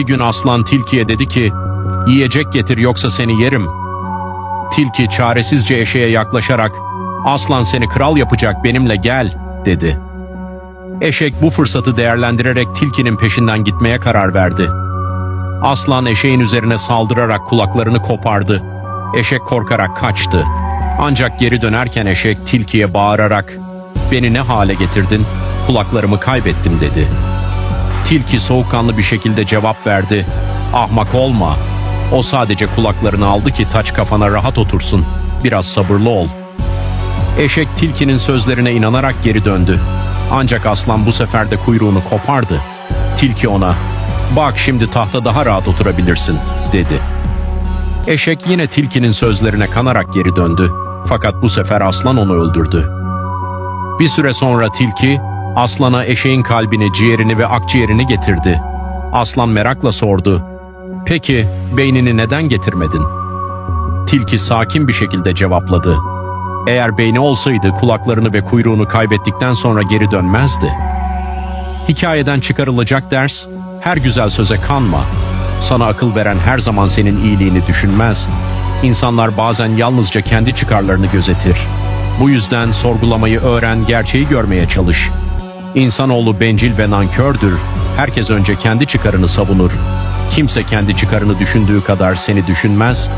Bir gün aslan tilkiye dedi ki, yiyecek getir yoksa seni yerim. Tilki çaresizce eşeğe yaklaşarak, aslan seni kral yapacak benimle gel, dedi. Eşek bu fırsatı değerlendirerek tilkinin peşinden gitmeye karar verdi. Aslan eşeğin üzerine saldırarak kulaklarını kopardı. Eşek korkarak kaçtı. Ancak geri dönerken eşek tilkiye bağırarak, ''Beni ne hale getirdin? Kulaklarımı kaybettim.'' dedi. Tilki soğukkanlı bir şekilde cevap verdi. Ahmak olma. O sadece kulaklarını aldı ki taç kafana rahat otursun. Biraz sabırlı ol. Eşek tilkinin sözlerine inanarak geri döndü. Ancak aslan bu sefer de kuyruğunu kopardı. Tilki ona, bak şimdi tahta daha rahat oturabilirsin, dedi. Eşek yine tilkinin sözlerine kanarak geri döndü. Fakat bu sefer aslan onu öldürdü. Bir süre sonra tilki, aslana eşeğin kalbini, ciğerini ve akciğerini getirdi. Aslan merakla sordu. Peki beynini neden getirmedin? Tilki sakin bir şekilde cevapladı. Eğer beyni olsaydı kulaklarını ve kuyruğunu kaybettikten sonra geri dönmezdi. Hikayeden çıkarılacak ders, her güzel söze kanma. Sana akıl veren her zaman senin iyiliğini düşünmez. İnsanlar bazen yalnızca kendi çıkarlarını gözetir. Bu yüzden sorgulamayı öğren, gerçeği görmeye çalış. İnsanoğlu bencil ve nankördür. Herkes önce kendi çıkarını savunur. Kimse kendi çıkarını düşündüğü kadar seni düşünmez.